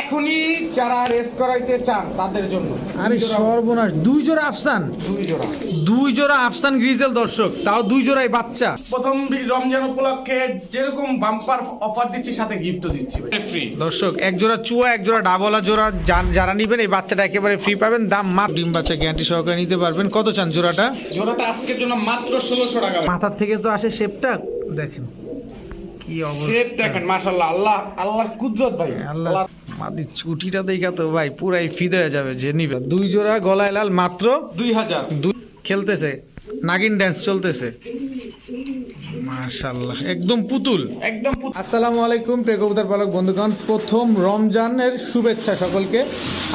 এখনই যারা রেস করাইতে চান তাদের জন্য। আরে সর্বনাশ দুই জোড়া আফসান? দুই জোড়া। দুই জোড়া আফসান গ্রিজেল দর্শক তাও দুই জোড়াই বাচ্চা। প্রথম রমজান উপলক্ষে যেরকম বাম্পার অফার দিচ্ছি সাথে গিফটও দিচ্ছি ফ্রি দর্শক এক জোড়া চুয়া এক জোড়া ডাবলা জোড়া যারা নিবেন এই বাচ্চাটা একেবারে ফ্রি পাবেন দাম মাত্র ডিম বাচ্চা গ্যারান্টি সহকারে নিতে পারবেন। কত চান জোড়াটা? জোড়াটা আজকের জন্য মাত্র ষোলোশো টাকা মাথার থেকে তো আসে শেপটা দেখেন। কি শেপ দেখেন মাশাল্লাহ আল্লাহ আল্লাহর কুদরত ভাই। আল্লাহ আল্লাহ। মাদি চুটিটা দেখা তো ভাই পুরাই ফিদে হয়ে যাবে যে নিবে। দুই জোড়া গলায় লাল মাত্র খেলতেছে নাগিন ড্যান্স চলতেছে। মাশাল্লাহ একদম পুতুল। একদম আসসালামু আলাইকুম প্রেকবুতার পালক বন্ধুগণ। প্রথম রমজানের শুভেচ্ছা সকলকে।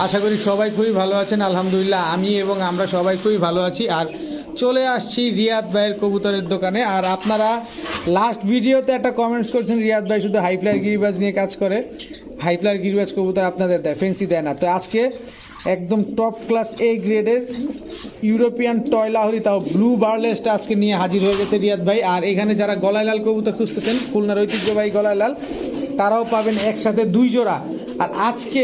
আশা করি সবাই খুবই ভালো আছেন আলহামদুলিল্লাহ। আমি এবং আমরা সবাই খুবই ভালো আছি। আর চলে আসছি রিয়াদ ভাইয়ের কবুতরের দোকানে। আর আপনারা লাস্ট ভিডিওতে একটা কমেন্টস করছেন, রিয়াদ ভাই শুধু হাইফ্লার গিরিবাজ নিয়ে কাজ করে। হাইফ্লার গিরিবাজ কবুতর আপনাদের দেয় ফেন্সি দেয় না। তো আজকে একদম টপ ক্লাস এ গ্রেডের ইউরোপিয়ান টয়লাহরি তাও ব্লু বার্লেসটা আজকে নিয়ে হাজির হয়ে গেছে রিয়াদ ভাই। আর এখানে যারা গলায় লাল কবুতর খুঁজতেছেন, খুলনার ঐতিহ্যবাহী গলায় লাল, তারাও পাবেন একসাথে দুই জোড়া। আর আজকে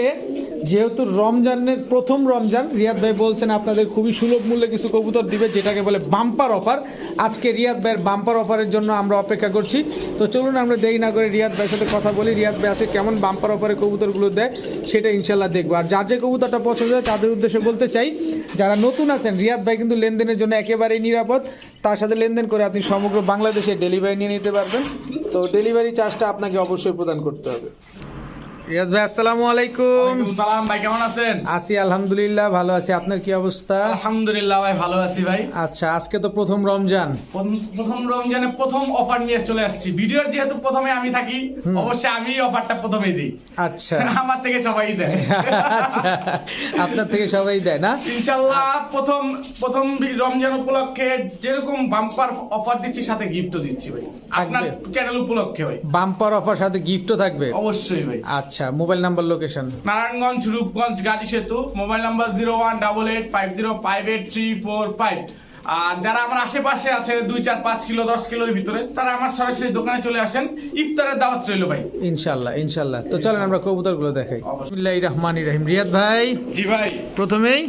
যেহেতু রমজানের প্রথম রমজান, রিয়াদ ভাই বলছেন আপনাদের খুবই সুলভ মূল্যে কিছু কবুতর দিবে, যেটাকে বলে বাম্পার অফার। আজকে রিয়াদ ভাইয়ের বাম্পার অফারের জন্য আমরা অপেক্ষা করছি। তো চলুন আমরা দেরি না করে রিয়াদ ভাইয়ের সাথে কথা বলি। রিয়াদ ভাই আজকে কেমন বাম্পার অফারে কবুতরগুলো দেয়, সেটা ইনশাল্লাহ দেখব। আর যার যে কবুতরটা পছন্দ হয়, তাদের উদ্দেশ্যে বলতে চাই, যারা নতুন আছেন, রিয়াদ ভাই কিন্তু লেনদেনের জন্য একেবারেই নিরাপদ। তার সাথে লেনদেন করে আপনি সমগ্র বাংলাদেশে ডেলিভারি নিয়ে নিতে পারবেন। তো ডেলিভারি চার্জটা আপনাকে অবশ্যই প্রদান করতে হবে। রিয়াদ ভাই আসসালামু আলাইকুম। সালাম ভাই কেমন আছেন? আছি আলহামদুলিল্লাহ ভালো আছি। আপনার কি অবস্থা? আলহামদুলিল্লাহ ভাই ভালো আছি ভাই। আচ্ছা আজকে তো প্রথম রমজান। প্রথম- প্রথম রমজানে প্রথম অফার নিয়ে চলে আসছি। ভিডিওর যেহেতু প্রথমে আমি থাকি অবশ্যই আমি অফারটা প্রথমেই দিই। আচ্ছা। আমার থেকে সবাই দেয়। আচ্ছা আপনার থেকে সবাই দেয় না? প্রথম প্রথম রমজান উপলক্ষে যেরকম বাম্পার অফার দিচ্ছি সাথে গিফটও দিচ্ছি ভাই। আপনার চ্যানেল উপলক্ষে ভাই। বাম্পার অফার সাথে গিফটও থাকবে? অবশ্যই ভাই। আচ্ছা। Mobile number location Narayanganj Rupganj Gazi সেতু। Mobile number zero one double eight five zero five eight three four five আর যারা আমার আশেপাশে আছে দুই চার পাঁচ কিলো দশ কিলোর ভিতরে তারা আমার সরাসরি দোকানে চলে আসেন। ইফতারের দাওয়াত রইল ভাই। ইনশাল্লাহ ইনশাল্লাহ। তো চলেন আমরা কবুতরগুলো দেখাই রহমান রহিম। রিয়াদ ভাই জি ভাই। প্রথমেই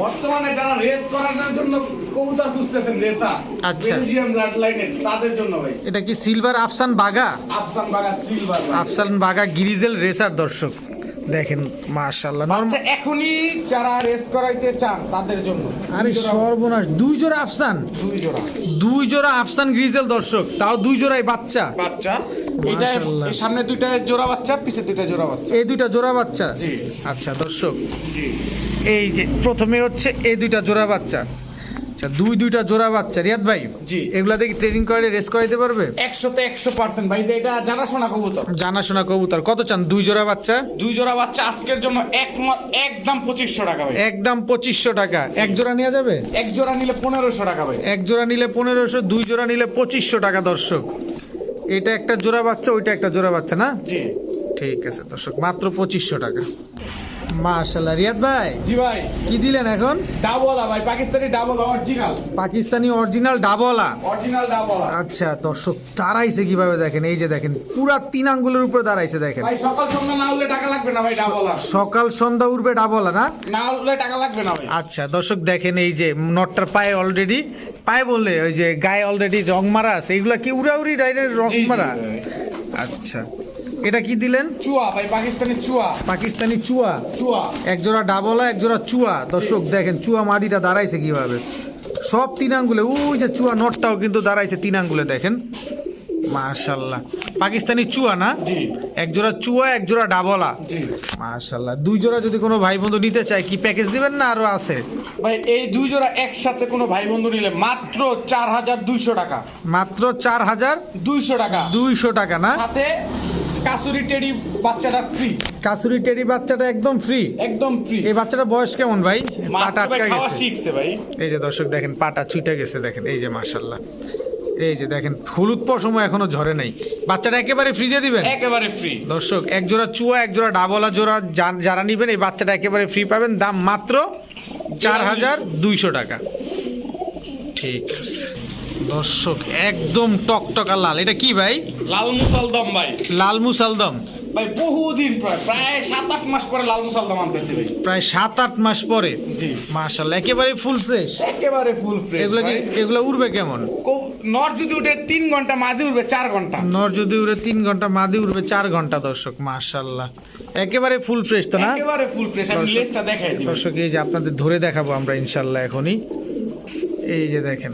বর্তমানে যারা রেস করানোর জন্য কবুতর বুঝতেছেন রেসা আচ্ছা। বেলজিয়াম ব্লাড লাইনের তাদের জন্য ভাই। এটা কি সিলভার আফসান বাগা আফসান বাগা সিলভার আফসান বাগা গিরিজেল রেসার দর্শক। দেখেন মাশাল্লাহ নরম আচ্ছা এখনই যারা রেস করাইতে চান তাদের জন্য। আরে সর্বনাশ দুই জোড়া আফসান? দুই জোড়া। দুই জোড়া আফসান গ্রিজেল দর্শক তাও দুই জোড়াই বাচ্চা। বাচ্চা। এটা সামনে দুইটা জোড়া বাচ্চা পিছে দুইটা জোড়া বাচ্চা। এই দুইটা জোড়া বাচ্চা? জি। আচ্ছা দর্শক। জি। এই যে প্রথমে হচ্ছে এই দুইটা জোড়া বাচ্চা। আচ্ছা দুই দুইটা জোড়া বাচ্চা। রিয়াদ ভাই জি। এগুলা দেখি ট্রেনিং করে রেস করাইতে পারবে? একশোতে একশো পার্সেন্ট ভাই এটা জানাশোনা কবুতর। জানাশোনা কবুতর। কত চান? দুই জোড়া বাচ্চা? দুই জোড়া বাচ্চা আজকের জন্য একমত একদম পঁচিশশো টাকা ভাই। একদম পঁচিশশো টাকা। এক জোড়া নেওয়া যাবে? এক জোড়া নিলে পনেরোশো টাকা ভাই। এক জোড়া নিলে পনেরোশো দুই জোড়া নিলে পঁচিশশো টাকা দর্শক। এটা একটা জোড়া বাচ্চা ওইটা একটা জোড়া বাচ্চা না? জি। ঠিক আছে দর্শক মাত্র পঁচিশশো টাকা। মাশাল্লাহ রিয়াদ ভাই জি ভাই। কি দিলেন এখন? ডাবলা ভাই Pakistani double original Pakistani original ডাবলা। Original ডাবলা। আচ্ছা দর্শক দাঁড়াইছে কীভাবে দেখেন? এই যে দেখেন পুরা তিন আঙ্গুলের উপরে দাঁড়াইছে দেখেন। ভাই সকাল সন্ধ্যা না হলে টাকা লাগবে না ভাই ডাবলা। সকাল সন্ধ্যা উঠবে ডাবলা না? না হলে টাকা লাগবে না ভাই। আচ্ছা দর্শক দেখেন এই যে নটটার পায়ে অলরেডি পায়ে বললে ওই যে গায়ে অলরেডি রং মারা আছে এগুলা কি উড়াউড়ি ডাইরেক্ট রং মারা? আচ্ছা। এটা কি দিলেন? চুয়া ভাই পাকিস্তানি চুয়া। পাকিস্তানি চুয়া? চুয়া। এক জোড়া ডাবলা এক জোড়া চুয়া। দর্শক দেখেন চুয়া মাদিটা দাঁড়াইছে কীভাবে? সব তিন আঙ্গুলে ওই যে চুয়া নটটাও কিন্তু দাঁড়াইছে তিন আঙ্গুলে দেখেন। মাশাল্লাহ। পাকিস্তানি চুয়া না? এক জোড়া চুয়া এক জোড়া ডাবলা। জি। মাশাল্লাহ। দুই জোড়া যদি কোনো ভাই বন্ধু নিতে চায় কি প্যাকেজ দিবেন না আরও আছে? ভাই এই দুই জোড়া একসাথে কোনো ভাই বন্ধু নিলে মাত্র চার হাজার দুইশো টাকা। মাত্র চার হাজার দুইশো টাকা। দুইশো টাকা না? সাথে কাসুরি টেডি বাচ্চাটা ফ্রি কাসুরি টেরি বাচ্চাটা একদম ফ্রি একদম ফ্রি এই বাচ্চাটা বয়স কেমন ভাই? পাটা আটকা গেছে। শিখছে ভাই। এই যে দর্শক দেখেন পাটা ছুটে গেছে দেখেন এই যে মাশাল্লাহ এই যে দেখেন হলুদ পশম এখনও ঝরে নাই। বাচ্চাটা একেবারে ফ্রি দিয়ে দিবেন? একেবারে ফ্রি দর্শক এক জোড়া চুয়া এক জোড়া ডাবলা জোড়া যারা নিবেন এই বাচ্চাটা একেবারে ফ্রি পাবেন। দাম মাত্র চার হাজার দুইশো টাকা। ঠিক আছে। দর্শক একদম টকটকা লাল। এটা কি ভাই? লাল মুসলদম ভাই। লাল মুসালদম। ভাই বহুদিন প্রায় প্রায় সাত আট মাস পরে লাল মুসালদম আনতেছি ভাই। প্রায় সাত আট মাস পরে? জি। মার্শাল্লাহ একেবারে ফুল ফ্রেশ একেবারে ফুল ফ্রেশ এগুলো কি এগুলো উড়বে কেমন? নর যদি উঠে তিন ঘণ্টা মাঝে উঠবে চার ঘণ্টা। নর যদি উড়ে তিন ঘণ্টা মাদি উড়বে চার ঘণ্টা দর্শক মার্শাল্লাহ একেবারে ফুল ফ্রেশ তো না? একেবারে ফুল ফ্রেশ আমি লেজটা দেখাই দিই। দর্শক এই যে আপনাদের ধরে দেখাবো আমরা ইনশাল্লাহ এখনই। এই যে দেখেন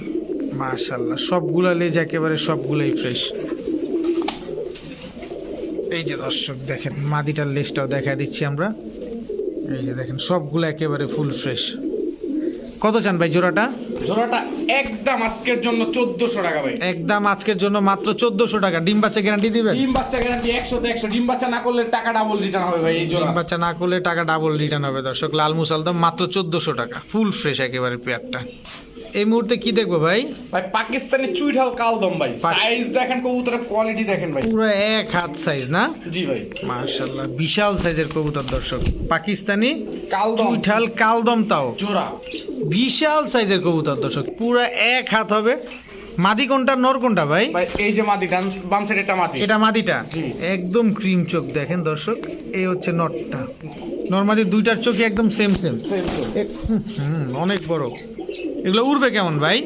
মার্শাল্লাহ সবগুলা লেজ একেবারে সবগুলাই ফ্রেশ এই যে দর্শক দেখেন মাদিটার লেজটাও দেখা দিচ্ছি আমরা। এই যে দেখেন সবগুলো একেবারে ফুল ফ্রেশ কত চান ভাই জোড়াটা? জোড়াটা একদম আজকের জন্য চোদ্দশো টাকা ভাই। একদম আজকের জন্য মাত্র চোদ্দশো টাকা। ডিম বাচ্চা গ্যারান্টি দিবেন? ডিম বাচ্চা গ্যারান্টি একশো তো একশো। ডিম বাচ্চা না করলে টাকা ডাবল রিটার্ন হবে ভাই এই জোড়া। ডিম বাচ্চা না করলে টাকা ডাবল রিটার্ন হবে দর্শক। লাল মুসালদম মাত্র চোদ্দশো টাকা। ফুল ফ্রেশ একেবারে পেয়ারটা। এই মুহূর্তে কি দেখব ভাই? ভাই পাকিস্তানি চুইঠাল কালদম ভাই। সাইজ দেখেন কবুতরের কোয়ালিটি দেখেন ভাই। পুরো এক হাত সাইজ না? জি ভাই। মার্শাল্লাহ বিশাল সাইজের কবুতর দর্শক। পাকিস্তানি কালদম চুইঠাল কালদম তাও। জোড়া। বিশাল সাইজের কবুতর দর্শক পুরো এক হাত হবে। মাদি কোনটা নর কোনটা ভাই? ভাই এই যে মাটি ডান্স বাম সাইড একটা মাটি এটা মাদিটা? জি। একদম ক্রিম চোখ দেখেন দর্শক এই হচ্ছে নটটা নর্মালি দুইটার চোখই একদম সেম সেম অনেক বড়। এগুলো উড়বে কেমন ভাই?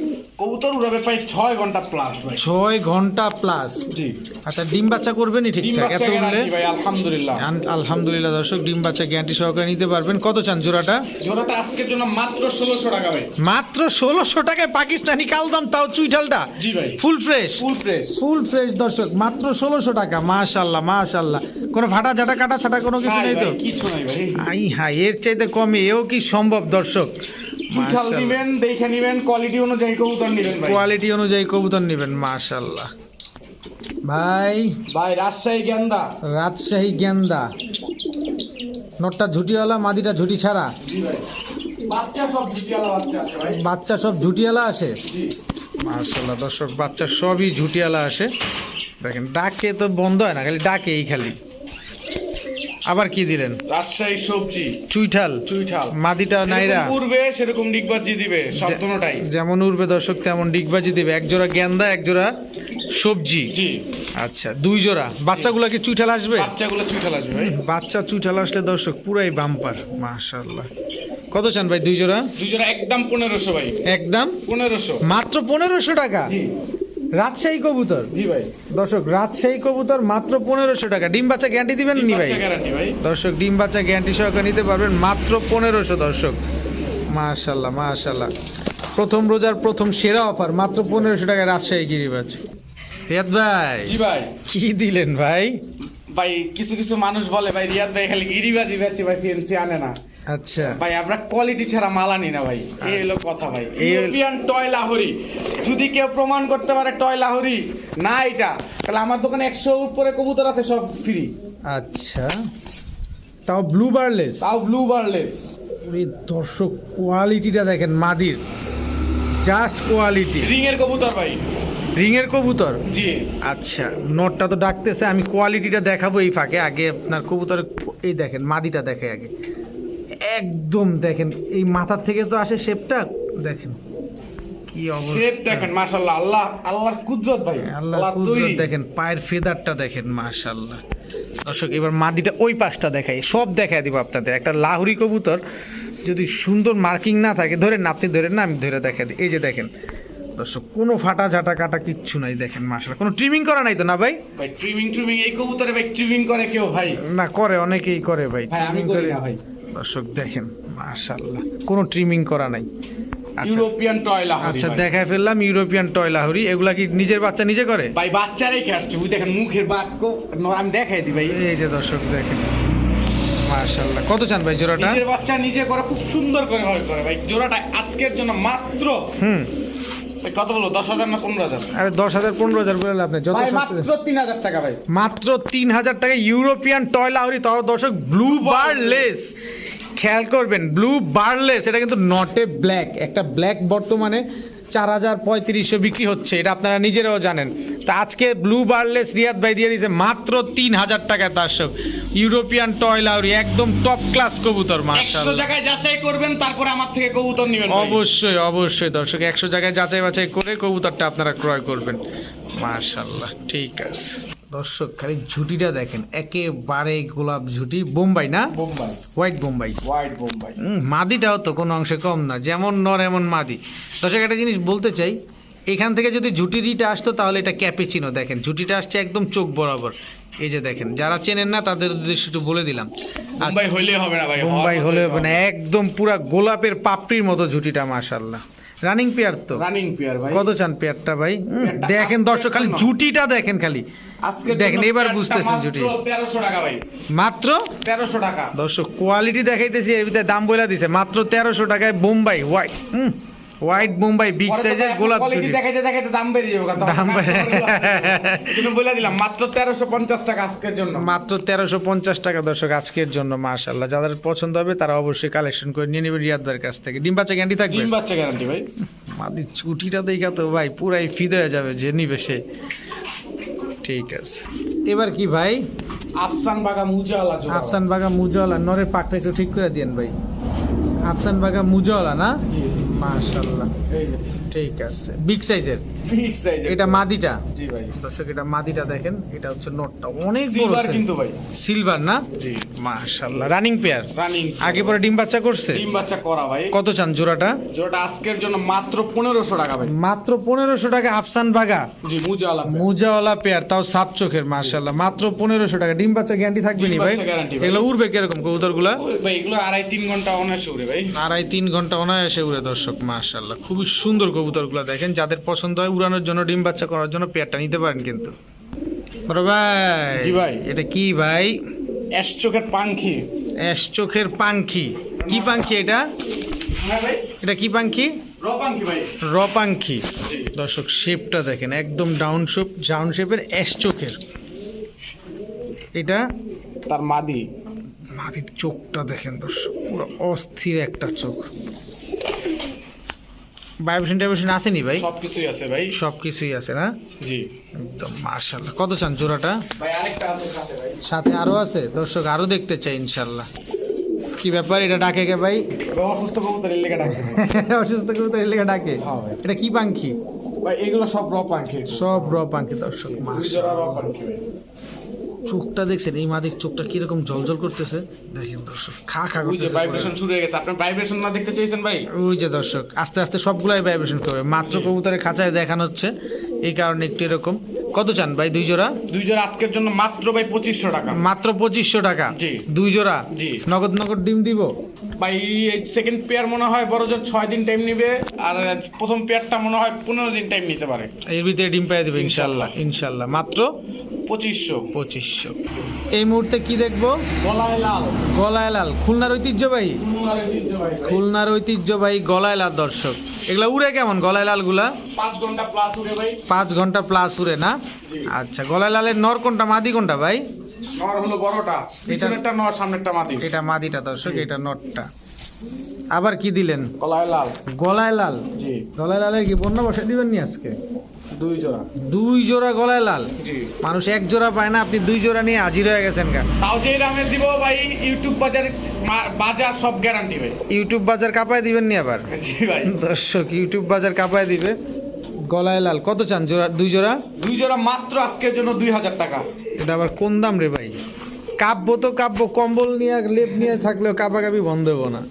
কবুতর উড়াবে প্রায় ছয় ঘণ্টা প্লাস ভাই। ছয় ঘণ্টা প্লাস জি। আচ্ছা ডিম বাচ্চা করবেনি ডিম ঠিকঠাক এত উড়লে? ভাই আলহামদুলিল্লাহ। আলহামদুলিল্লাহ দর্শক ডিম বাচ্চা গ্যারান্টি সহকারে নিতে পারবেন। কত চান জোড়াটা? জোড়াটা আজকের জন্য মাত্র ষোলোশো টাকা ভাই। মাত্র ষোলোশো টাকায় পাকিস্তানি কালদাম তাও চুইঠালটা? জি ভাই। Full fresh full fresh full fresh দর্শক মাত্র ষোলোশো টাকা। মাশাল্লাহ মাশাল্লাহ। কোনো ফাটা ঝাটা কাটা ছাটা কোনো কিছু নেই তো? কিছু নাই ভাই। আই হ্যাঁ এর চাইতে কমে এও কি সম্ভব দর্শক? চুঠাল নিবেন দেখে নিবেন কোয়ালিটি অনুযায়ী কবুতর নিবেন ভাই। কোয়ালিটি অনুযায়ী কবুতর নেবেন মাশাল্লাহ। ভাই ভাই রাজশাহী গেন্দা। রাজশাহী গেন্দা। নোটটা ঝুটিওয়ালা মাদিটা ঝুটি ছাড়া? বাচ্চা সব ঝুটিয়ালা বাচ্চা আছে ভাই। বাচ্চা সব ঝুটিওয়ালা আসে? জি। মাশাল্লাহ দর্শক বাচ্চা সবই ঝুটিওয়ালা আসে। দেখেন ডাকে তো বন্ধ হয় না খালি ডাকে এই খালি। আবার কি দিলেন? রাজশাহী সবজি। চুইঠাল। চুইঠাল। মাদিটা নাইরা। উড়বে সেরকম ডিগবাজি দিবে দুটোটাই যেমন উড়বে দর্শক তেমন ডিগবাজি দিবে। এক জোড়া গেন্দা এক জোড়া সবজি। জি। আচ্ছা দুই জোড়া। বাচ্চাগুলো কি চুইঠাল আসবে? বাচ্চাগুলো চুইঠাল আসবে বাচ্চা চুইঠাল আসলে দর্শক পুরাই বাম্পার মাশাল্লাহ কত চান ভাই দুই জোড়া? দুই জোড়া একদম পনেরোশো ভাই। একদম? পনেরোশো। মাত্র পনেরোশো টাকা? জি। রাজশাহী কবুতর? জি ভাই। দর্শক রাজশাহী কবুতর মাত্র পনেরোশো টাকা। ডিম বাচ্চা গ্যারান্টি দিবেন নি ভাই? ভাই। দর্শক ডিম বাচ্চা গ্যারান্টি সহকারে নিতে পারবেন মাত্র পনেরোশো দর্শক। মাশাল্লাহ মাশাল্লাহ। প্রথম রোজার প্রথম সেরা অফার মাত্র পনেরোশো টাকা রাজশাহী গিরিবাজ রিয়াদ ভাই। জি ভাই। কি দিলেন ভাই? ভাই কিছু কিছু মানুষ বলে ভাই রিয়াদ ভাই খালি গিরিবাজি বেচে ভাই ফেন্সি আনে না। আচ্ছা। ভাই আমরা কোয়ালিটি ছাড়া মাল আনি না ভাই। এই হলো কথা ভাই। ইউরোপিয়ান টয় লাহরি যদি কেউ প্রমাণ করতে পারে টয় লাহরি না এটা তাহলে আমার দোকানে একশো উপরে কবুতর আছে সব ফ্রি আচ্ছা। তাও ব্লু বার্লেস তাও ব্লু বারলেস দর্শক কোয়ালিটিটা দেখেন মাদির। জাস্ট কোয়ালিটি রিং এর কবুতর ভাই। রিংয়ের কবুতর? জি। আচ্ছা নোটটা তো ডাকতেছে আমি কোয়ালিটিটা দেখাবো এই ফাঁকে। আগে আপনার কবুতর এই দেখেন মাদিটা দেখে আগে। একদম দেখেন এই মাথার থেকে তো আসে শেপটা দেখেন। কি শেপ অবস্থা দেখেন মাশাআল্লাহ আল্লাহ আল্লাহর কুদরত ভাই আল্লাহ আল্লাহর কুদরত দেখেন পায়ের ফেদারটা দেখেন মাশাল্লাহ দর্শক এবার মাদিটা ওই পাশটা দেখাই সব দেখাই দিব আপনাদের। একটা লাহুরি কবুতর যদি সুন্দর মার্কিং না থাকে ধরেন না আপনি ধরেন না আমি ধরে দেখা দিই। এই যে দেখেন দর্শক কোনো ফাটা ঝাটা কাটা কিচ্ছু নাই দেখেন মাশাল্লাহ কোনো ট্রিমিং করা নাই তো না ভাই? ভাই ট্রিমিং ট্রিমিং এই কবুতরে ভাই ট্রিমিং করে কেউ ভাই? না করে অনেকেই করে ভাই ভাই আমি করি করে। না ভাই। দর্শক দেখেন মাশাল্লাহ কোনো ট্রিমিং করা নাই। আচ্ছা। ইউরোপিয়ান টয় লাহরি আচ্ছা দেখায় ফেললাম ইউরোপিয়ান টয় লাহুরি। এগুলা কি নিজের বাচ্চা নিজে করে? ভাই বাচ্চারাই খেয়ে বুঝ দেখেন মুখের বাক্য আমি দেখাই দিই ভাই। এই যে দর্শক দেখেন। মাশাল্লাহ কত চান ভাই জোড়াটা? নিজের বাচ্চা নিজে করে খুব সুন্দর করে ভাবে করে ভাই। জোড়াটা আজকের জন্য মাত্র হুম। কত বলো? দশ হাজার না পনেরো হাজার? আরে দশ হাজার পনেরো হাজার বলে নেই। যত মাত্র তিন হাজার টাকা ভাই। মাত্র তিন হাজার টাকা ইউরোপিয়ান টয় লাহুরি। তাও দর্শক ব্লু বারলেস খেয়াল করবেন ব্লু বারলেস এটা কিন্তু নটে ব্ল্যাক একটা ব্ল্যাক বর্তমানে চার হাজার পঁয়ত্রিশশো বিক্রি হচ্ছে এটা আপনারা নিজেরাও জানেন। তা আজকে ব্লু বারলেস রিয়াদ ভাই দিয়ে দিয়েছে মাত্র তিন হাজার টাকায় দর্শক। ইউরোপিয়ান টয় লাউরি একদম টপ ক্লাস কবুতর একশো জায়গায় যাচাই করবেন তারপরে আমার থেকে কবুতর নেবেন অবশ্যই অবশ্যই দর্শক একশো জায়গায় যাচাই বাছাই করে কবুতরটা আপনারা ক্রয় করবেন। মাশাল্লাহ ঠিক আছে। দর্শক খালি ঝুটিটা দেখেন। একেবারে গোলাপ ঝুটি। বোম্বাই না? বোম্বাই। হোয়াইট বোম্বাই। হোয়াইট বোম্বাই। মাদিটাও তো কোনো অংশে কম না যেমন নর এমন মাদি। দর্শক একটা জিনিস বলতে চাই এখান থেকে যদি ঝুটিটা আসতো তাহলে এটা ক্যাপেচিনো দেখেন। ঝুটিটা আসছে একদম চোখ বরাবর। এই যে দেখেন যারা চেনেন না তাদের উদ্দেশ্যে একটু বলে দিলাম। বোম্বাই হইলে হবে না ভাই বোম্বাই হলে মানে একদম পুরা গোলাপের পাপড়ির মতো ঝুটিটা মাশাল্লাহ রানিং পেয়ার তো। রানিং পেয়ার ভাই। কত চান পেয়ারটা ভাই? হুম, দেখেন দর্শক খালি জুটিটা দেখেন খালি। আজকে দেখেন, এবার বুঝতেছেন জুটি। 1300 টাকা ভাই। মাত্র? 1300 টাকা। দর্শক কোয়ালিটি দেখাইতেছি এর ভিতরে দাম বইলা দিছে। মাত্র 1300 টাকায় বোম্বাই হোয়াইট। হুম হোয়াইট বোম্বাই বিগ সাইজের গোলাপ কোয়ালিটি দেখাইতে দেখাইতে দাম বেড়ে যাবে কারণ দাম তুমি বলে দিলাম মাত্র তেরোশো পঞ্চাশ টাকা আজকের জন্য। মাত্র তেরোশো পঞ্চাশ টাকা দর্শক আজকের জন্য মাশাল্লাহ যাদের পছন্দ হবে তারা অবশ্যই কালেকশন করে নিয়ে নেবে রিয়াদ ভাইয়ের কাছ থেকে। ডিম বাচ্চা ক্যান্ডি থাকবে? তিন বাচ্চা গ্যারান্টি ভাই। মাদি ছুটিটা দেখা তো ভাই পুরাই ফিদ হয়ে যাবে যে নিবে সে। ঠিক আছে। এবার কি ভাই? আফসান বাগা জোড়া। আফসান বাগা মুজাওয়ালা নরের পাকটা একটু ঠিক করে দিয়েন ভাই। আফসান বাগা মুজাওয়ালা না? জি, ঠিক আছে। বিগ সাইজের বিগ এটা মাদিটা? জি ভাই। দর্শক এটা মাদিটা দেখেন এটা হচ্ছে নোটটা। অনেক বড় সিলভার কিন্তু ভাই। সিলভার না? জি। রানিং পেয়ার রানিং আগে পরে ডিম বাচ্চা করছে? ডিম বাচ্চা করা ভাই। কত চান জোড়াটা? জোড়াটা আজকের জন্য মাত্র পনেরোশো টাকা ভাই। মাত্র পনেরোশো টাকা আফসান বাগা। জি মুজাওয়ালা পেয়ার। মুজাওয়ালা পেয়ার তাও সাপ চোখের মার্শাল্লাহ মাত্র পনেরোশো টাকা। ডিম বাচ্চা গ্যারান্টি থাকবে নি ভাই। এগুলো উড়বে কীরকম কবুতরগুলা? ভাই এগুলো আড়াই তিন ঘণ্টা অনায়াসে উড়ে ভাই। আড়াই তিন ঘণ্টা অনায়াসে উড়ে দর্শক। মার্শাল্লাহ খুবই সুন্দর কবুতরগুলো দেখেন। যাদের পছন্দ হয় উড়ানোর জন্য ডিম বাচ্চা করার জন্য পেয়ারটা নিতে পারেন কিন্তু। বড় ভাই জি ভাই। এটা কি ভাই? অ্যাশ চোখের পাঙ্খি অ্যাশ চোখের পাঙ্খি কি পাঙ্খি এটা? হ্যাঁ এটা কি পাঙ্খি র পাঙ্খি ভাই। র পাঙ্খি জি। দর্শক শেপটা দেখেন একদম ডাউন শেপ ডাউন শেপের অ্যাশ চোখের। এটা? তার মাদি। মাটির চোখটা দেখেন দর্শক পুরো অস্থির একটা চোখ। ভাইব্রেশন টাইব্রেশন আসেনি ভাই? সব কিছুই আছে ভাই। সব কিছুই আছে না? জি। একদম মার্শাল্লাহ কত চান জোড়াটা? ভাই আরেকটা আছে সাথে ভাই। সাথে আরও আছে? দর্শক আরও দেখতে চাই ইনশাল্লাহ কি ব্যাপার এটা ডাকে কে ভাই? ভাই অসুস্থ কবুতরের লেগে ডাকে। অসুস্থ কবুতর এর লেগে ডাকে? হ্যাঁ এটা কি পাঙ্খি? ভাই এগুলো সব র পাঙ্খি। সব র পাঙ্খি দর্শক দুই চোখটা দেখছেন এই মাদিক চোখটা কীরকম জলজল করতেছে? দেখেন দর্শক খা খা ওই যে ভাইব্রেশন শুরু হয়ে গেছে আপনি ভাইব্রেশন না দেখতে চাইছেন ভাই? ওই যে দর্শক আস্তে আস্তে সবগুলাই ভাইব্রেশন করবে মাত্র কবুতরের খাঁচায় দেখানো হচ্ছে। এই কারণে একটু এরকম। কত চান ভাই দুই জোড়া? দুই জোড়া আজকের জন্য মাত্র ভাই পঁচিশশো টাকা। মাত্র পঁচিশশো টাকা। জি। দুই জোড়া? জি। নগদ নগদ ডিম দিব? ভাই এই সেকেন্ড পেয়ার মনে হয় বড় জোর ছয় দিন টাইম নিবে আর প্রথম পেয়ারটা মনে হয় পনেরো দিন টাইম নিতে পারে। এর ভিতরে ডিম পেয়ে দেবে ইনশাল্লাহ ইনশাল্লাহ। মাত্র পঁচিশশো। পঁচিশশো। এই মুহূর্তে কি দেখব? গলায় লাল। গলায় লাল। খুলনার ঐতিহ্যবাহী খুলনার ঐতিহ্যবাহী ভাই। গলায় লাল দর্শক। এগুলা উড়ে কেমন গলায় লালগুলা? পাঁচ ঘণ্টা প্লাস উঠে ভাই। পাঁচ ঘণ্টা প্লাস উড়ে না? আচ্ছা গলায় লালের নর কোনটা? মাদি কোনটা ভাই? নর হলো বড়টা পিছনেরটা নর সামনেরটা মাটি এটা মাদিটা দর্শক এটা নটটা আবার কি দিলেন? গলায় লাল। গলায় লাল? জি। গলায় লালের কি বন্যা বসে দিবেন নি আজকে? দুই জোড়া। দুই জোড়া গলায় লাল? জি। মানুষ এক জোড়া পায় না আপনি দুই জোড়া নিয়ে হাজির হয়ে গেছেন গা। তাও যে দামের দিব ভাই ইউটিউব বাজারে বাজার সব গ্যারান্টি ভাই। ইউটিউব বাজার কাপায় দিবেন নি আবার? জি ভাই। দর্শক ইউটিউব বাজার কাপায় দিবে। গলায় লাল। কত চান? জোড়া দুই জোড়া? দুই জোড়া মাত্র আজকের জন্য দুই হাজার টাকা। এটা আবার কোন দাম রে ভাই? কাব্য তো কাব্য কম্বল নিয়ে লেপ নিয়ে থাকলেও কাপাকাপি বন্ধ হব না।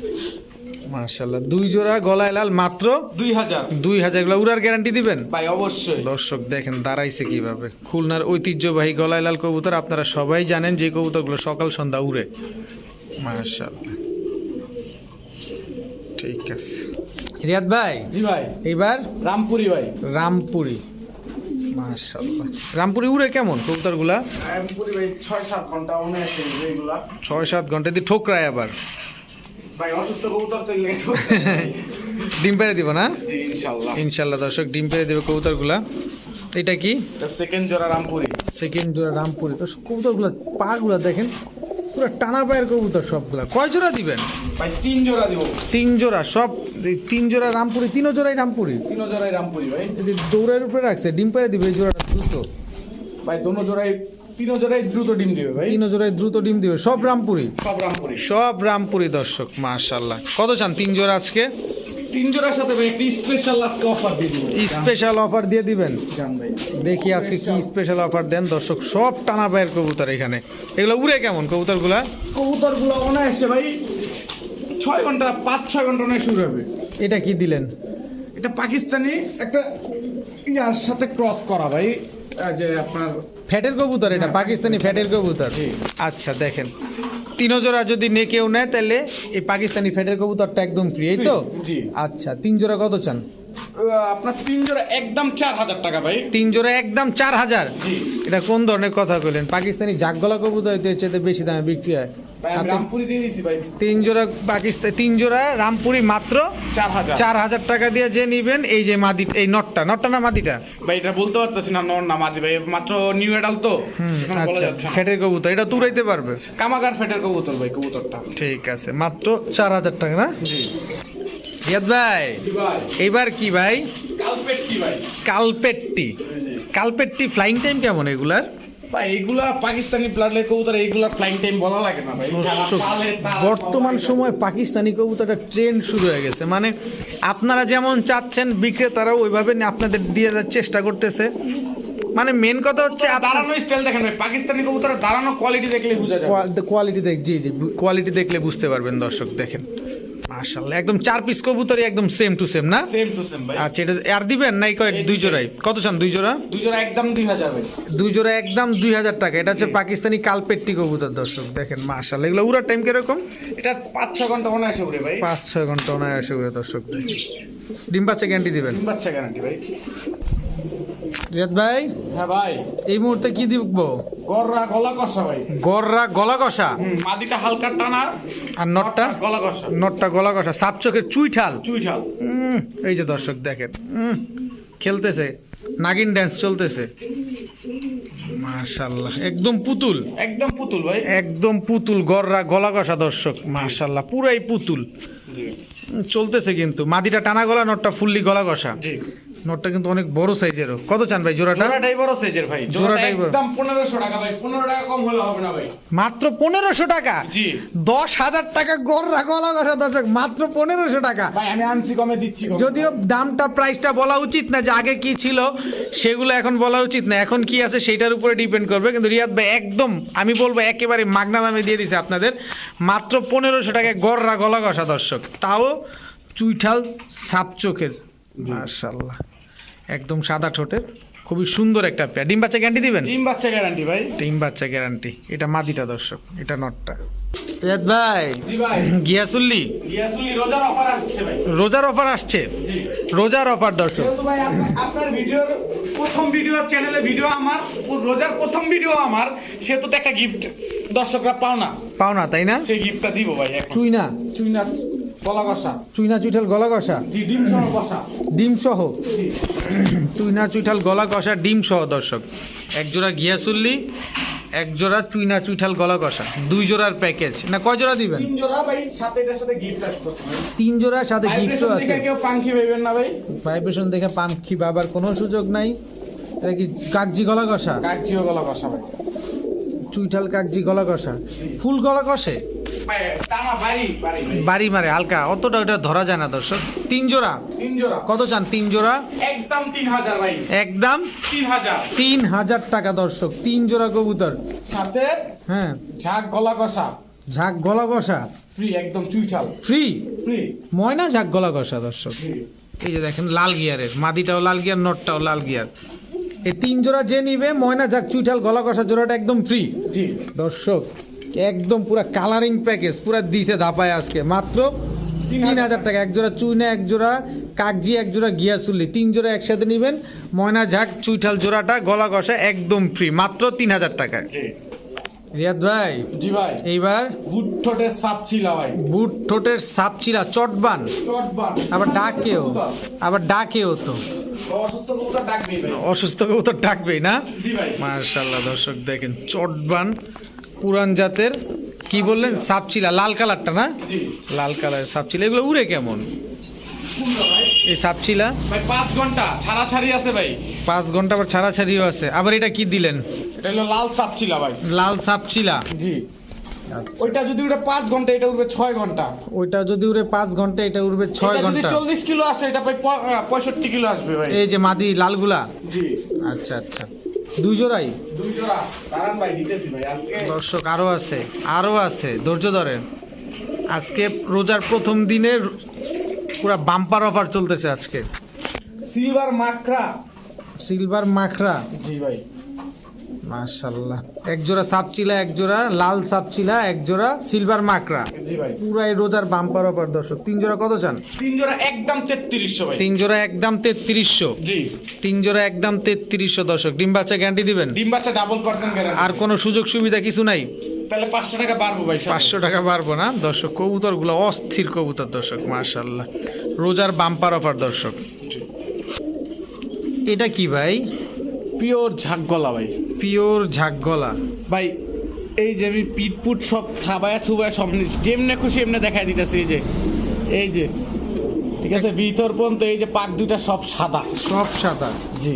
মার্শাল্লাহ দুই জোড়া গলায় লাল মাত্র দুই হাজার। দুই হাজার। এগুলো উড়ার গ্যারান্টি দিবেন? ভাই অবশ্যই। দর্শক দেখেন দাঁড়াইছে কীভাবে। খুলনার ঐতিহ্যবাহী গলায় লাল কবুতর আপনারা সবাই জানেন যে কবুতরগুলো সকাল সন্ধ্যা উড়ে। মার্শাল্লাহ ঠিক আছে। রিয়াদ ভাই? জি ভাই। এইবার? রামপুরি ভাই। রামপুরি। রামপুরি উড়ে কেমন কবুতরগুলা? রামপুরি ভাই ছয় সাত ঘণ্টা অনায়াসে এইগুলা ছয় সাত ঘণ্টা। দিয়ে ঠোকরায় আবার। ভাই অসুস্থ কবুতর তো লেগে ডিম পেরে দিব না? জি ইনশাল্লাহ দর্শক ডিম পেরে দেবে কবুতরগুলা। এটা কি? এটা সেকেন্ড জোড়া রামপুরি। সেকেন্ড জোড়া রামপুরি। তো কবুতরগুলা পাগুলা দেখেন পুরো টানা পায়ের কবুতর সবগুলা। কয় জোড়া দিবেন? ভাই তিন জোড়া দিব। তিন জোড়া সব তিন জোড়া রামপুরি তিনও জোড়াই রামপুরি? তিন জোড়াই রামপুরি ভাই। দৌড়ের উপরে রাখছে ডিম পেরে দিবে এই জোড়াটা দ্রুত। ভাই দোনো জোড়াই তিন জোড়াই দ্রুত ডিম দিবে ভাই। তিনও জোড়ায় দ্রুত ডিম দিবে সব রামপুরি? সব রামপুরি। সব রামপুরি দর্শক মাশাল্লাহ কত চান তিন জোড়া আজকে? তিন জোড়ার সাথে ভাই একটা স্পেশাল আজকে অফার দিয়ে দিব। স্পেশাল অফার দিয়ে দিবেন? ভাই। দেখি আজকে কি স্পেশাল অফার দেন দর্শক সব টানা পায়ের কবুতর এখানে। এগুলো উড়ে কেমন কবুতরগুলা? কবুতরগুলো অনায়াসে ভাই ছয় ঘণ্টা পাঁচ ছয় ঘণ্টা অনেক শুরু হবে। এটা কি দিলেন? এটা পাকিস্তানি একটা ইয়ার সাথে ক্রস করা ভাই। যে আপনার ফ্যাটের কবুতর এটা পাকিস্তানি ফ্যাটের কবুতর। আচ্ছা দেখেন। তিন জোড়া যদি নে কেউ নেয় তাহলে এই পাকিস্তানি ফ্যাটের কবুতরটা একদম ফ্রি এই তো? জি। আচ্ছা তিন জোড়া কত চান? আপনার তিন জোড়া একদম চার হাজার টাকা ভাই। তিন জোড়া একদম চার হাজার? এটা কোন ধরনের কথা কইলেন পাকিস্তানি জাগগলা কবুতর হইতে এর বেশি দামে বিক্রি হয়। তিন জোড়া পাকিস্তান তিন জোড়া রামপুরি মাত্র চার হাজার। টাকা দিয়ে যে নিবেন এই যে মাদি এই নটটা। নটটা না মাদিটা? ভাই এটা বলতে পারতেছি না নর না মাদি ভাই। মাত্র নিউ এডাল তো। আচ্ছা কবুতর এটা তুরাইতে পারবে? কামাগার ফেটের কবুতর ভাই কবুতরটা। ঠিক আছে মাত্র চার হাজার টাকা না? জি। ভাই এইবার কি ভাই। কালপেট কি ভাই? কালপেট্টি কালপেট্টি। ফ্লাইং টাইম কেমন এগুলার? ভাই এইগুলা পাকিস্তানি ব্লাডের কবুতর এইগুলা ফ্লাইং টাইম বলা লাগে না ভাই। বর্তমান সময় পাকিস্তানি কবুতরটা ট্রেন্ড শুরু হয়ে গেছে। মানে আপনারা যেমন চাচ্ছেন বিক্রেতারাও ওইভাবে আপনাদের দিয়ে দেওয়ার চেষ্টা করতেছে। মানে মেন কথা হচ্ছে দাঁড়ানো স্টাইল দেখেন ভাই পাকিস্তানি কবুতরের দাঁড়ানো কোয়ালিটি দেখলে বোঝা যায় কোয়ালিটি দেখ জি জি কোয়ালিটি দেখলে বুঝতে পারবেন দর্শক দেখেন। মাশাল্লাহ একদম চার পিস কবুতরই একদম সেম টু সেম না? সেম টু সেম ভাই। আচ্ছা এটা আর দিবেন নাই কয় দুই জোড়াই? কত চান দুই জোড়া? দুই জোড়া একদম দুই হাজার ভাই। দুই জোড়া একদম দুই হাজার টাকা। এটা হচ্ছে পাকিস্তানি কালপেট্টি কবুতর দর্শক দেখেন মাশাল্লাহ এগুলো উড়ার টাইম কীরকম? এটা পাঁচ ছ ঘণ্টা আসে উড়ে ভাই। পাঁচ ছয় ঘণ্টা অনায়াসে করে দর্শক। ডিম বাচ্চা গ্যারান্টি দিবেন? তিন বাচ্চা গ্যারান্টি ভাই। রিয়াদ ভাই? হ্যাঁ ভাই। এই মুহূর্তে কি দিব গররা গলা কষা ভাই। গররা গলা কষা? হুম, মাদিটা হালকা টানা। আর নটটা? গলা কষা। নটটা গলা কষা। সাত চোখের চুইঠাল চুই ঝাল এই যে দর্শক দেখেন খেলতেছে। নাগিন ড্যান্স চলতেছে। মাশাল্লাহ একদম পুতুল। একদম পুতুল ভাই। একদম পুতুল গররা গলা কষা দর্শক। মাশাল্লাহ পুরাই পুতুল। চলতেছে কিন্তু। মাদিটা টানা গলা নটটা ফুললি গলা কষা। জি। নটটা কিন্তু অনেক বড় সাইজেরও কত চান ভাই জোড়াটা? জোড়াটাই বড় সাইজের ভাই। জোড়াটাই জোড়াটাই একদম পনেরোশো টাকা ভাই পনেরো টাকা কম হলে হবে না ভাই। মাত্র পনেরোশো টাকা? জি। দশ হাজার টাকা গররা গলা কষা দর্শক মাত্র পনেরোশো টাকা। ভাই আমি আনছি কমে দিচ্ছি যদিও দামটা প্রাইসটা বলা উচিত না যে আগে কি ছিল সেগুলো এখন বলা উচিত না। এখন কি আছে সেটার উপরে ডিপেন্ড করবে। কিন্তু রিয়াদ ভাই একদম আমি বলব একেবারে মাগনা দামে দিয়ে দিছে আপনাদের। মাত্র পনেরোশো টাকায় গররা গলা কষা দর্শক। তাও চুইঠাল সাপ চোখের মার্শাল্লাহ একদম সাদা ঠোঁটের খুবই সুন্দর একটা পেয়ার। ডিম বাচ্চা গ্যারান্টি দিবেন? ডিম বাচ্চা গ্যারান্টি ভাই। ডিম বাচ্চা গ্যারান্টি এটা মাদিটা দর্শক এটা নটটা। রিয়াদ ভাই জি ভাই। গিয়াসুল্লি। রোজার অফার আসছে ভাই। রোজার অফার আসছে। জি। রোজার অফার দর্শক। ভাই আপনার- আপনার ভিডিওর প্রথম ভিডিও চ্যানেলে ভিডিও আমার ও রোজার প্রথম ভিডিও আমার সেহেতু তো একটা গিফট দর্শকরা পাও না। পাও না তাই না? সেই গিফটটা দিব ভাই চুই না চুইনা। চুইনা গলা কষা চুইনা চুইঠাল গলা কষা জি ডিম সহ কষা ডিম সহ? চুইনা চুইঠাল গলা কষা ডিম সহ দর্শক। এক জোড়া ঘিয়াচুল্লি এক জোড়া চুইনা চুইঠাল গলা কষা দুই জোড়ার প্যাকেজ। না কয় জোড়া দিবেন? তিন জোড়া ভাই সাথে এটার সাথে গিফট আসতো তিন জোড়ার সাথে গিফটও আছে। কেউ না ভাই। দেখে পাখি বাবার কোনো সুযোগ নাই। এটা কি কাগজি গলা কষা গলা কষা ভাই। চুইঠাল কাগজি গলা কষা। ফুল গলা কষে? বাড়ি মারে হালকা। অতটা ওটা ধরা যায় না দর্শক। তিন জোড়া? তিন জোড়া। কত চান? তিন জোড়া? একদম তিন হাজার ভাই। একদম? তিন হাজার। তিন হাজার টাকা দর্শক। তিন জোড়া কবুতর। সাথে হ্যাঁ। ঝাঁক গলা কষা। ঝাঁক গলা কষা? ফ্রি একদম চুইঠাল। ফ্রি? ফ্রি। ময়না ঝাঁক গলা কষা দর্শক। এই যে দেখেন লাল গিয়ারের। মাদিটাও লাল গিয়ার নটটাও লাল গিয়ার। এই তিন জোড়া যে নিবে ময়না ঝাঁক চুইঠাল গলা কষা জোড়াটা একদম ফ্রি জি। দর্শক একদম পুরো কালারিং প্যাকেজ পুরো দিছে ধাপায় আজকে। মাত্র তিন হাজার টাকা। এক জোড়া চুইনা এক জোড়া কাগজি এক জোড়া গিয়াসুল্লি। তিন জোড়া একসাথে নিবেন। ময়না ঝাঁক চুইঠাল জোড়াটা গলা কষা একদম ফ্রি মাত্র তিন হাজার টাকা। রিয়াদ ভাই জি ভাই। এইবার বুট ঠোঁটের সাপ ভাই। বুট ঠোঁটের সাপচিলা চটবান। চটবান। আবার ডাকেও। আবার ডাকেও তো। অসুস্থ কবুতর ডাকবেই না? মার্শাল্লাহ দর্শক দেখেন চটবান পুরান জাতের কি বললেন? সাপচিলা লাল কালারটা না? লাল কালারের সাপচিলা এগুলো উড়ে কেমন? এই সাপচিলা? ভাই পাঁচ ঘণ্টা ছাড়াছাড়ি আছে ভাই। পাঁচ ঘণ্টা আবার ছাড়াছাড়িও আছে। আবার এটা কি দিলেন? এটা হলো লাল সাপ ছিল ভাই। লাল সাপচিলা। জি। ওইটা যদি উঠে পাঁচ ঘণ্টা এটা উঠবে ছয় ঘণ্টা। ওইটা যদি উড়ে পাঁচ ঘণ্টা এটা উড়বে ছয় এটা যদি ঘণ্টা। চল্লিশ কিলো আসে এটা প- পঁয়ষট্টি কিলো আসবে ভাই। এই যে মাদি লালগুলা? জি। আচ্ছা আচ্ছা। দুই জোড়াই? দুই জোড়া। দাঁড়ান ভাই দিতেছি ভাই। আজকে দর্শক আরও আছে আরও আছে ধৈর্য ধরেন। আজকে রোজার প্রথম দিনের পুরা বাম্পার অফার চলতেছে আজকে। Silver মাকড়া silver মাখরা। জি ভাই। মাশাল্লাহ এক জোড়া সাপচিলা এক জোড়া লাল সাপচিলা এক জোড়া সিলভার মাকড়া। পুরাই রোজার বাম্পার অফার দর্শক। তিন জোড়া কত চান? তিন জোড়া একদম তেত্রিশশো তিন জোড়া একদম তেত্রিশশো। জি। তিন জোড়া একদম তেত্রিশশো দর্শক। ডিম বাচ্চা গ্যারান্টি দিবেন? ডিম বাচ্চা ডাবল পার্সেন্ট আর কোনো সুযোগ সুবিধা কিছু নাই? তাহলে পাঁচশো টাকা বাড়বো ভাই পাঁচশো টাকা পারব না। দর্শক কবুতরগুলো অস্থির কবুতর দর্শক মার্শাল্লাহ রোজার বাম্পার অফার দর্শক। এটা কি ভাই? পিওর ঝাক গলা ভাই। পিওর ঝাকগলা। ভাই এই যে আমি পিটপুট সব খাবায়া ছুবায়া সব। যেমনে খুশি এমনি দেখাই দিতেছি এই যে। এই যে ঠিক আছে ভিতর পর্যন্ত এই যে পাক দুইটা সব সাদা। সব সাদা। জি।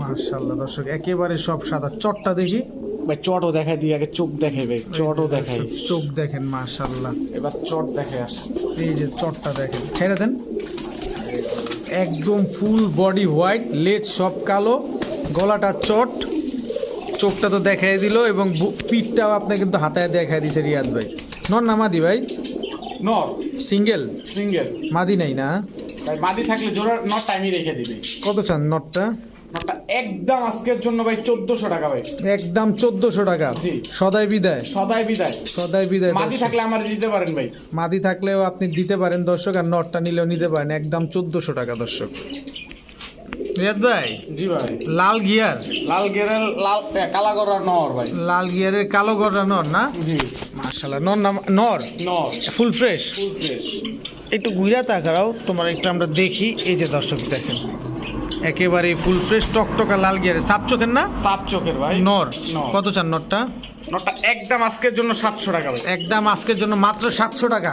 মার্শাল্লাহ দর্শক একেবারে সব সাদা। চটটা দেখি। ভাই চটও দেখাই দিই আগে চোখ দেখাই ভাই চটও দেখাই। চোখ দেখেন মার্শাল্লাহ এবার চট দেখে আস। এই যে চটটা দেখেন ছেড়ে দেন। একদম ফুল বডি হোয়াইট লেজ সব কালো। গলাটা চট চোখটা তো দেখাই দিল এবং পিঠটাও আপনি কিন্তু হাতায় দেখাই দিছে রিয়াদ ভাই। নন না মাদি ভাই? নর। সিঙ্গেল? সিঙ্গেল। মাদি নাই না? ভাই মাদি থাকলে জোড়া নট টাইমই রেখে দিবি। কত চান নটটা নটটা একদম আজকের জন্য ভাই চোদ্দশো টাকা ভাই। একদম চোদ্দশো টাকা। জি। সদাই বিদায়। সদাই বিদায়। সদাই বিদায় মাদি থাকলে আমার দিতে পারেন ভাই। মাদি থাকলেও আপনি দিতে পারেন দর্শক আর নটটা নিলেও নিতে পারেন। একদম চোদ্দশো টাকা দর্শক। রিয়াদ ভাই জি ভাই। লাল গিয়ার। লাল গেরের লাল কালা গড়া নর ভাই। লাল গিয়ারের কালো গড়া নর না? জি। মার্শাল্লাহ নর না নর? নর। Full fresh? Full fresh. একটু ঘুরা তাকাও তোমার একটু আমরা দেখি এই যে দর্শক দেখেন। একেবারে ফুল ফ্রেশ টকটকা লাল গিয়ারে সাপ চোখের না? সাপ চোখের ভাই। নর। কত চান নরটা? নটটা একদম আজকের জন্য সাতশো টাকা একদম আজকের জন্য মাত্র সাতশো টাকা।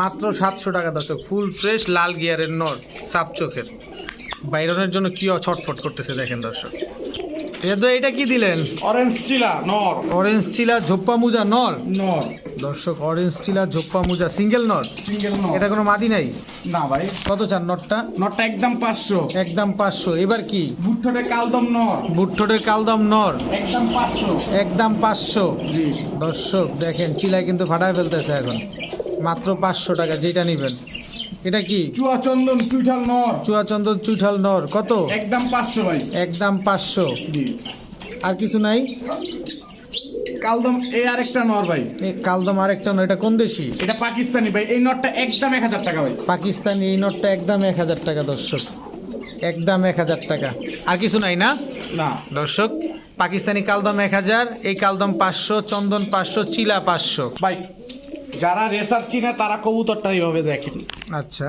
মাত্র সাতশো টাকা দর্শক ফুল ফ্রেশ লাল গিয়ারের নর সাপ চোখের। বাইরনের জন্য কি ছটফট করতেছে দেখেন দর্শক। তো এটা কি দিলেন? অরেঞ্জ চিলা নর অরেঞ্জ চিলা ঝোপ্পা মুজা নর? নর। দর্শক অরেঞ্জ চিলা ঝোপ্পা মুজা সিঙ্গেল নর? সিঙ্গেল নর। এটা কোনো মাদি নাই? না ভাই। কত চান নটটা নটটা একদম পাঁচশো। একদম পাঁচশো। এবার কি? বুট্টোটে কালদম নর। বুট্টোটের কালদম নর। একদম পাঁচশো। একদম পাঁচশো। জি। দর্শক দেখেন চিলাই কিন্তু ফাটায় ফেলতেছে এখন। মাত্র পাঁচশো টাকা যেটা নেবেন। এটা কি? চুয়া চন্দন টুইঠাল নর। চুয়াচন্দন চুইঠাল নর। কত? একদম পাঁচশো ভাই। একদম পাঁচশো। আর কিছু নাই? কালদম এই আরেকটা নর ভাই। এই কালদম আরেকটা নর। এটা কোন দেশি? এটা পাকিস্তানি ভাই। এই নটটা একদম এক হাজার টাকা ভাই। পাকিস্তানি এই নটটা একদম এক হাজার টাকা দর্শক। একদম এক হাজার টাকা। আর কিছু নাই না? না। দর্শক পাকিস্তানি কালদম এক হাজার এই কালদম পাঁচশো চন্দন পাঁচশো চিলা পাঁচশো। ভাই যারা রেসার চিনে তারা কবুতরটা এইভাবে দেখেন। আচ্ছা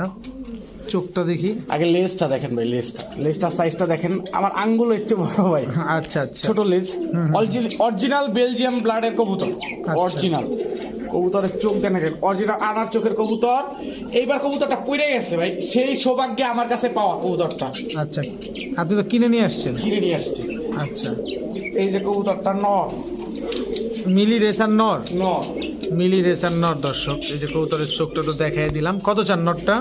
চোখটা দেখি। আগে লেজটা দেখেন ভাই লেজটা লেজটার সাইজটা দেখেন। আমার আঙ্গুল হচ্ছে বড় ভাই। আচ্ছা আচ্ছা। ছোট লেজ। অরিজিনাল বেলজিয়াম ব্লাডের কবুতর। আচ্ছা। অরিজিনাল কবুতরের চোখ দেখেন অরিজিনাল আনার চোখের কবুতর। এইবার কবুতরটা পড়ে গেছে ভাই। সেই সৌভাগ্যে আমার কাছে পাওয়া কবুতরটা। আচ্ছা। আপনি তো কিনে নিয়ে আসছেন? কিনে নিয়ে আসছি। আচ্ছা। এই যে কবুতরটা নর। মিলি রেসার নর? নর। মিলি রেসার নট দর্শক। এই যে কৌতরের চোখটা তো দেখাই দিলাম। কত চান নটটা?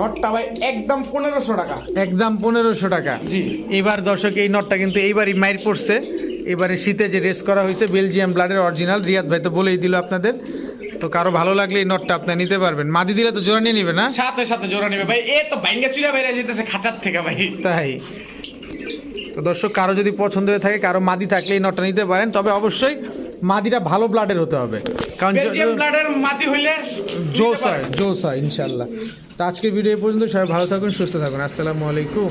নটটা ভাই একদম পনেরোশো টাকা। একদম পনেরোশো টাকা। জি। এবার দর্শক এই নটটা কিন্তু এইবারই মাইর পড়ছে। এবারে শীতে যে রেস করা হয়েছে বেলজিয়াম ব্লাডের অরিজিনাল রিয়াদ ভাই তো বলেই দিল আপনাদের। তো কারও ভালো লাগলে এই নটটা আপনি নিতে পারবেন। মাদি দিলে তো জোড়া নিয়ে নিবে না? সাথে সাথে জোড়া নেবে। ভাই এ তো বাইঙ্গা চিরা বেরিয়ে যেতেছে খাঁচার থেকে ভাই। তাই। তো দর্শক কারও যদি পছন্দ হয়ে থাকে কারও মাদি থাকলে এই নটটা নিতে পারেন। তবে অবশ্যই মাদিটা ভালো ব্লাডের হতে হবে। কারণ বেলজিয়াম ব্লাডের মাদি হইলে জোস হয় জোস হয় ইনশাল্লাহ তো আজকের ভিডিও এই পর্যন্ত সবাই ভালো থাকুন সুস্থ থাকুন। আসসালামু আলাইকুম।